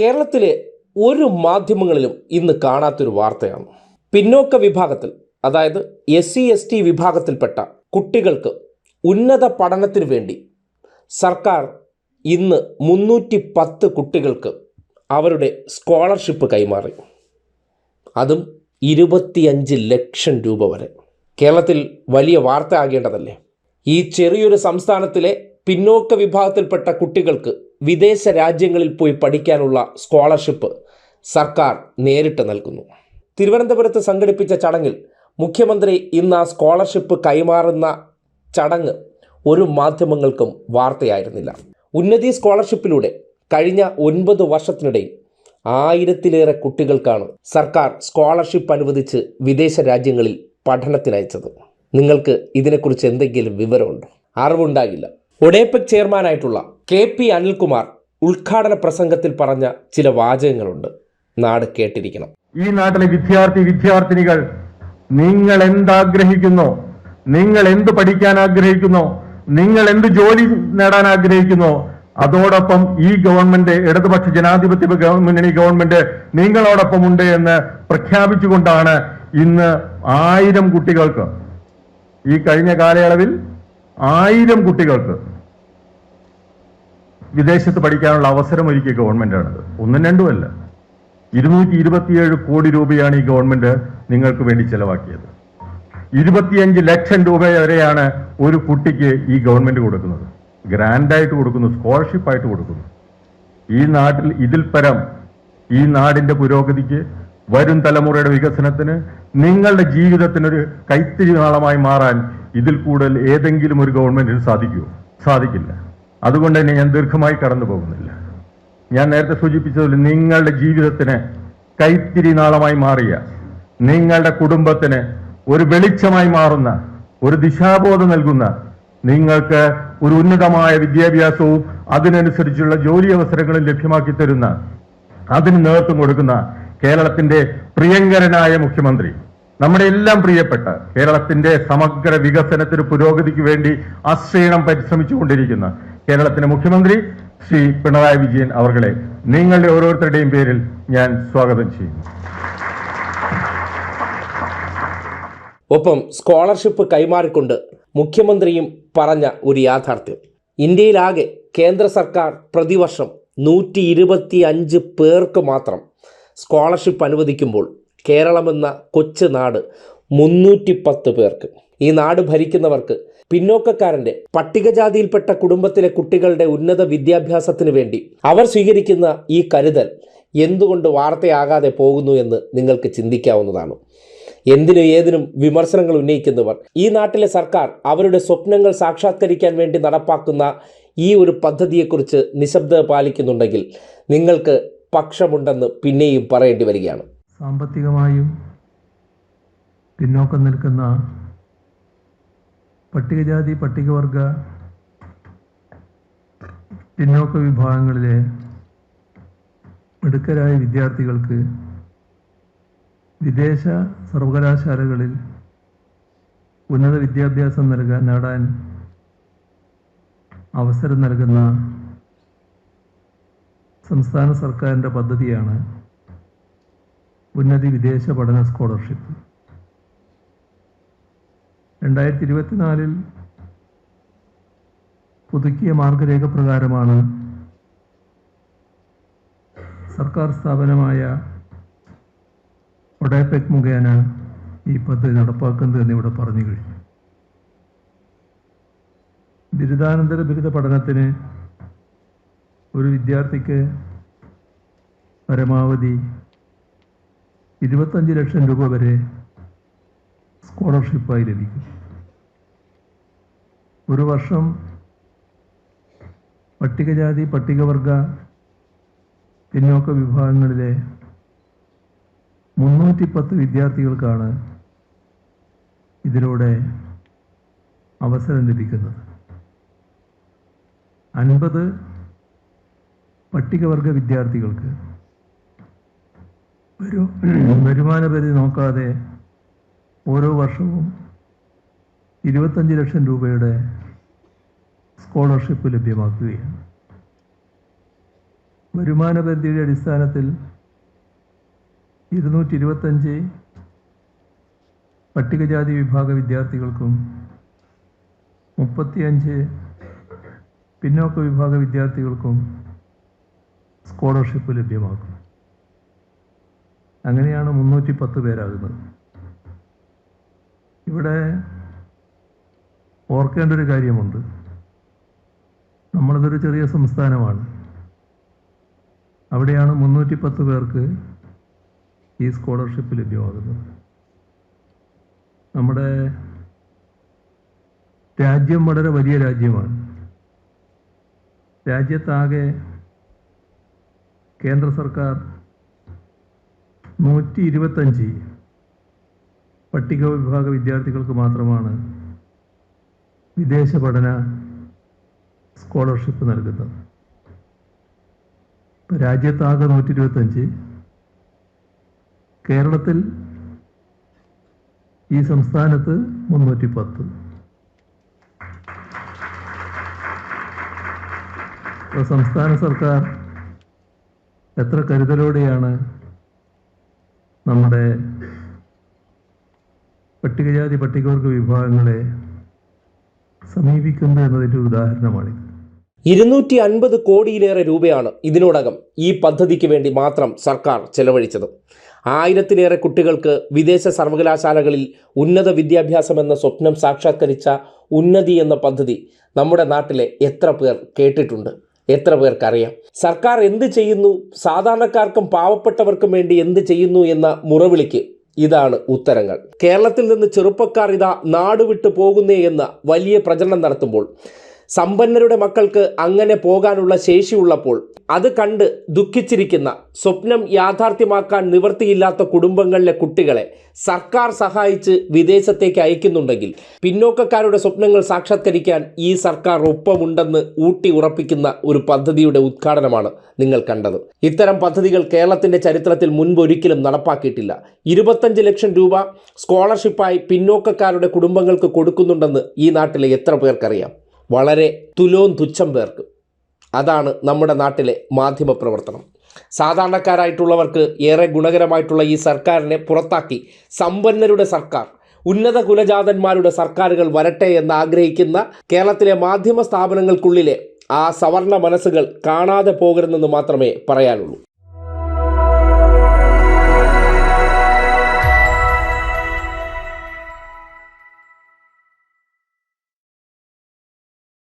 കേരളത്തിലെ ഒരു മാധ്യമങ്ങളിലും ഇന്ന് കാണാത്തൊരു വാർത്തയാണ്. പിന്നോക്ക വിഭാഗത്തിൽ അതായത് എസ് സി എസ് ടി വിഭാഗത്തിൽപ്പെട്ട കുട്ടികൾക്ക് ഉന്നത പഠനത്തിനു വേണ്ടി സർക്കാർ ഇന്ന് മുന്നൂറ്റി പത്ത് കുട്ടികൾക്ക് അവരുടെ സ്കോളർഷിപ്പ് കൈമാറി. അതും ഇരുപത്തിയഞ്ച് ലക്ഷം രൂപ വരെ. കേരളത്തിൽ വലിയ വാർത്ത ആകേണ്ടതല്ലേ? ഈ ചെറിയൊരു സംസ്ഥാനത്തിലെ പിന്നോക്ക വിഭാഗത്തിൽപ്പെട്ട കുട്ടികൾക്ക് വിദേശ രാജ്യങ്ങളിൽ പോയി പഠിക്കാനുള്ള സ്കോളർഷിപ്പ് സർക്കാർ നേരിട്ട് നൽകുന്നു. തിരുവനന്തപുരത്ത് സംഘടിപ്പിച്ച ചടങ്ങിൽ മുഖ്യമന്ത്രി ഇന്ന് ആ സ്കോളർഷിപ്പ് കൈമാറുന്ന ചടങ്ങ് ഒരു മാധ്യമങ്ങൾക്കും വാർത്തയായിരുന്നില്ല. ഉന്നതി സ്കോളർഷിപ്പിലൂടെ കഴിഞ്ഞ ഒൻപത് വർഷത്തിനിടയിൽ ആയിരത്തിലേറെ കുട്ടികൾക്കാണ് സർക്കാർ സ്കോളർഷിപ്പ് അനുവദിച്ച് വിദേശ രാജ്യങ്ങളിൽ പഠനത്തിനയച്ചത് നിങ്ങൾക്ക് ഇതിനെക്കുറിച്ച് എന്തെങ്കിലും വിവരമുണ്ടോ? അറിവുണ്ടാകില്ല. ഒഡേപെക് ചെയർമാനായിട്ടുള്ള കെ പി അനിൽകുമാർ ഉദ്ഘാടന പ്രസംഗത്തിൽ പറഞ്ഞ ചില വാചകങ്ങളുണ്ട്. നാട് കേട്ടിരിക്കണം. ഈ നാട്ടിലെ വിദ്യാർത്ഥി വിദ്യാർത്ഥിനികൾ നിങ്ങൾ എന്താഗ്രഹിക്കുന്നു? നിങ്ങൾ എന്ത് പഠിക്കാൻ ആഗ്രഹിക്കുന്നു? നിങ്ങൾ എന്ത് ജോലി നേടാൻ ആഗ്രഹിക്കുന്നു? അതോടൊപ്പം ഈ ഗവൺമെന്റ് ഇടതുപക്ഷ ജനാധിപത്യ മുന്നണി ഗവൺമെന്റ് നിങ്ങളോടൊപ്പം ഉണ്ട് എന്ന് പ്രഖ്യാപിച്ചുകൊണ്ടാണ് ഇന്ന് ആയിരം കുട്ടികൾക്ക് ഈ കഴിഞ്ഞ കാലയളവിൽ ആയിരം കുട്ടികൾക്ക് വിദേശത്ത് പഠിക്കാനുള്ള അവസരം ഒരുക്കിയ ഗവൺമെന്റാണിത്. ഒന്നും രണ്ടും അല്ല. ഇരുന്നൂറ്റി ഇരുപത്തിയേഴ് കോടി രൂപയാണ് ഈ ഗവൺമെന്റ് നിങ്ങൾക്ക് വേണ്ടി ചെലവാക്കിയത്. ഇരുപത്തിയഞ്ച് ലക്ഷം രൂപ വരെയാണ് ഒരു കുട്ടിക്ക് ഈ ഗവൺമെന്റ് കൊടുക്കുന്നത്. ഗ്രാൻഡായിട്ട് കൊടുക്കുന്നു സ്കോളർഷിപ്പ് ആയിട്ട് കൊടുക്കുന്നു. ഈ നാട്ടിൽ ഇതിൽ പരം ഈ നാടിന്റെ പുരോഗതിക്ക് വരും തലമുറയുടെ വികസനത്തിന് നിങ്ങളുടെ ജീവിതത്തിനൊരു കൈത്തിരി നാളമായി മാറാൻ ഇതിൽ കൂടുതൽ ഏതെങ്കിലും ഒരു ഗവൺമെന്റിന് സാധിക്കുമോ? സാധിക്കില്ല. അതുകൊണ്ട് തന്നെ ഞാൻ ദീർഘമായി കടന്നു പോകുന്നില്ല. ഞാൻ നേരത്തെ സൂചിപ്പിച്ചതുപോലെ നിങ്ങളുടെ ജീവിതത്തിന് കൈത്തിരി നാളമായി മാറിയ നിങ്ങളുടെ കുടുംബത്തിന് ഒരു വെളിച്ചമായി മാറുന്ന ഒരു ദിശാബോധം നൽകുന്ന നിങ്ങൾക്ക് ഒരു ഉന്നതമായ വിദ്യാഭ്യാസവും അതിനനുസരിച്ചുള്ള ജോലി അവസരങ്ങളും ലഭ്യമാക്കി തരുന്ന അതിന് നേതൃത്വം കൊടുക്കുന്ന കേരളത്തിന്റെ പ്രിയങ്കരനായ മുഖ്യമന്ത്രി നമ്മുടെ എല്ലാം പ്രിയപ്പെട്ട കേരളത്തിന്റെ സമഗ്ര വികസനത്തിന് പുരോഗതിക്ക് വേണ്ടി അശ്രീണം പരിശ്രമിച്ചുകൊണ്ടിരിക്കുന്ന കേരളത്തിന്റെ മുഖ്യമന്ത്രി ശ്രീ പിണറായി വിജയൻ അവർകളെ നിങ്ങളുടെ ഓരോരുത്തരുടെയും പേരിൽ ഞാൻ സ്വാഗതം ചെയ്യുന്നു. ഒപ്പം സ്കോളർഷിപ്പ് കൈമാറിക്കൊണ്ട് മുഖ്യമന്ത്രിയും പറഞ്ഞ ഒരു യാഥാർത്ഥ്യം. ഇന്ത്യയിലാകെ കേന്ദ്ര സർക്കാർ പ്രതിവർഷം നൂറ്റി ഇരുപത്തി അഞ്ച് പേർക്ക് മാത്രം സ്കോളർഷിപ്പ് അനുവദിക്കുമ്പോൾ കേരളമെന്ന കൊച്ചു നാട് മുന്നൂറ്റി പത്ത് പേർക്ക്. ഈ നാട് ഭരിക്കുന്നവർക്ക് പിന്നോക്കക്കാരന്റെ പട്ടികജാതിയിൽപ്പെട്ട കുടുംബത്തിലെ കുട്ടികളുടെ ഉന്നത വിദ്യാഭ്യാസത്തിന് വേണ്ടി അവർ സ്വീകരിക്കുന്ന ഈ കരുതൽ എന്തുകൊണ്ട് വാർത്തയാകാതെ പോകുന്നു എന്ന് നിങ്ങൾക്ക് ചിന്തിക്കാവുന്നതാണ്. എന്തിനും ഏതിനും വിമർശനങ്ങൾ ഉന്നയിക്കുന്നവർ ഈ നാട്ടിലെ സർക്കാർ അവരുടെ സ്വപ്നങ്ങൾ സാക്ഷാത്കരിക്കാൻ വേണ്ടി നടപ്പാക്കുന്ന ഈ ഒരു പദ്ധതിയെക്കുറിച്ച് നിശബ്ദത പാലിക്കുന്നുണ്ടെങ്കിൽ നിങ്ങൾക്ക് പക്ഷമുണ്ടെന്ന് പിന്നെയും പറയേണ്ടി വരികയാണ്. സാമ്പത്തികമായും പിന്നോക്കം നിൽക്കുന്ന പട്ടികജാതി പട്ടികവർഗ പിന്നോക്ക വിഭാഗങ്ങളിലെ മിടുക്കരായ വിദ്യാർത്ഥികൾക്ക് വിദേശ സർവകലാശാലകളിൽ ഉന്നത വിദ്യാഭ്യാസം നൽകാൻ നേടാൻ അവസരം നൽകുന്ന സംസ്ഥാന സർക്കാരിന്റെ പദ്ധതിയാണ് ഉന്നതി വിദേശ പഠന സ്കോളർഷിപ്പ്. രണ്ടായിരത്തി ഇരുപത്തിനാലിൽ പുതുക്കിയ മാർഗരേഖ പ്രകാരമാണ് സർക്കാർ സ്ഥാപനമായ ഒഡേപെക് മുഖേന ഈ പദ്ധതി നടപ്പാക്കുന്നത് എന്നിവിടെ പറഞ്ഞു കഴിഞ്ഞു. ബിരുദാനന്തര ബിരുദ പഠനത്തിന് ഒരു വിദ്യാർത്ഥിക്ക് പരമാവധി ഇരുപത്തഞ്ച് ലക്ഷം രൂപ വരെ സ്കോളർഷിപ്പായി ലഭിക്കും. ഒരു വർഷം പട്ടികജാതി പട്ടികവർഗ പിന്നോക്ക വിഭാഗങ്ങളിലെ മുന്നൂറ്റി പത്ത് വിദ്യാർത്ഥികൾക്കാണ് ഇതിലൂടെ അവസരം ലഭിക്കുന്നത്. അൻപത് പട്ടികവർഗ വിദ്യാർത്ഥികൾക്ക് ഒരു വരുമാന പരിധി നോക്കാതെ ഓരോ വർഷവും ഇരുപത്തഞ്ച് ലക്ഷം രൂപയുടെ സ്കോളർഷിപ്പ് ലഭ്യമാക്കുകയാണ്. വരുമാന പരിധിയുടെ അടിസ്ഥാനത്തിൽ ഇരുന്നൂറ്റി ഇരുപത്തഞ്ച് പട്ടികജാതി വിഭാഗ വിദ്യാർത്ഥികൾക്കും മുപ്പത്തിയഞ്ച് പിന്നോക്ക വിഭാഗ വിദ്യാർത്ഥികൾക്കും സ്കോളർഷിപ്പ് ലഭ്യമാക്കും അങ്ങനെയാണ് മുന്നൂറ്റി പത്ത് പേരാകുന്നത്. ഇവിടെ ഓർക്കേണ്ട ഒരു കാര്യമുണ്ട്. നമ്മളിതൊരു ചെറിയ സംസ്ഥാനമാണ്. അവിടെയാണ് മുന്നൂറ്റി പത്ത് പേർക്ക് ഈ സ്കോളർഷിപ്പ് ലഭ്യമാകുന്നത്. നമ്മുടെ രാജ്യം വളരെ വലിയ രാജ്യമാണ്. രാജ്യത്താകെ കേന്ദ്ര സർക്കാർ നൂറ്റി ഇരുപത്തഞ്ച് പട്ടിക വിഭാഗ വിദ്യാർത്ഥികൾക്ക് മാത്രമാണ് വിദേശ പഠന സ്കോളർഷിപ്പ് നൽകുന്നത്. ഇപ്പം രാജ്യത്താകെ നൂറ്റി ഇരുപത്തഞ്ച് കേരളത്തിൽ ഈ സംസ്ഥാനത്ത് മുന്നൂറ്റി പത്ത് സംസ്ഥാന സർക്കാർ എത്ര കരുതലോടെയാണ് നമ്മുടെ പട്ടികജാതി പട്ടികവർഗ വിഭാഗങ്ങളെ സമീപിക്കുന്നത് എന്നതിന്റെ ഒരു ഉദാഹരണമാണിത്. ഇരുന്നൂറ്റി അൻപത് കോടിയിലേറെ രൂപയാണ് ഇതിനോടകം ഈ പദ്ധതിക്ക് വേണ്ടി മാത്രം സർക്കാർ ചെലവഴിച്ചത്. ആയിരത്തിലേറെ കുട്ടികൾക്ക് വിദേശ സർവകലാശാലകളിൽ ഉന്നത വിദ്യാഭ്യാസം എന്ന സ്വപ്നം സാക്ഷാത്കരിച്ച ഉന്നതി എന്ന പദ്ധതി നമ്മുടെ നാട്ടിലെ എത്ര പേർ കേട്ടിട്ടുണ്ട്? എത്ര പേർക്കറിയാം? സർക്കാർ എന്ത് ചെയ്യുന്നു? സാധാരണക്കാർക്കും പാവപ്പെട്ടവർക്കും വേണ്ടി എന്ത് ചെയ്യുന്നു എന്ന മുറവിളിക്ക് ഇതാണ് ഉത്തരങ്ങൾ. കേരളത്തിൽ നിന്ന് ചെറുപ്പക്കാർ ഇതാ നാടുവിട്ടു പോകുന്നേ എന്ന് വലിയ പ്രചരണം നടത്തുമ്പോൾ സമ്പന്നരുടെ മക്കൾക്ക് അങ്ങനെ പോകാനുള്ള ശേഷിയുള്ളപ്പോൾ അത് കണ്ട് ദുഃഖിച്ചിരിക്കുന്ന സ്വപ്നം യാഥാർത്ഥ്യമാക്കാൻ നിവൃത്തിയില്ലാത്ത കുടുംബങ്ങളിലെ കുട്ടികളെ സർക്കാർ സഹായിച്ച് വിദേശത്തേക്ക് അയക്കുന്നുണ്ടെങ്കിൽ പിന്നോക്കക്കാരുടെ സ്വപ്നങ്ങൾ സാക്ഷാത്കരിക്കാൻ ഈ സർക്കാർ ഒപ്പമുണ്ടെന്ന് ഊട്ടി ഉറപ്പിക്കുന്ന ഒരു പദ്ധതിയുടെ ഉദ്ഘാടനമാണ് നിങ്ങൾ കണ്ടത്. ഇത്തരം പദ്ധതികൾ കേരളത്തിന്റെ ചരിത്രത്തിൽ മുൻപൊരിക്കലും നടപ്പാക്കിയിട്ടില്ല. ഇരുപത്തഞ്ച് ലക്ഷം രൂപ സ്കോളർഷിപ്പായി പിന്നോക്കക്കാരുടെ കുടുംബങ്ങൾക്ക് കൊടുക്കുന്നുണ്ടെന്ന് ഈ നാട്ടിലെ എത്ര പേർക്കറിയാം? വളരെ തുലോം തുച്ഛം പേർക്ക്. അതാണ് നമ്മുടെ നാട്ടിലെ മാധ്യമ പ്രവർത്തനം. സാധാരണക്കാരായിട്ടുള്ളവർക്ക് ഏറെ ഗുണകരമായിട്ടുള്ള ഈ സർക്കാരിനെ പുറത്താക്കി സമ്പന്നരുടെ സർക്കാർ ഉന്നത കുലജാതന്മാരുടെ സർക്കാരുകൾ വരട്ടെ എന്ന് ആഗ്രഹിക്കുന്ന കേരളത്തിലെ മാധ്യമ സ്ഥാപനങ്ങൾക്കുള്ളിലെ ആ സവർണ മനസ്സുകൾ കാണാതെ പോകരുതെന്ന് മാത്രമേ പറയാനുള്ളൂ.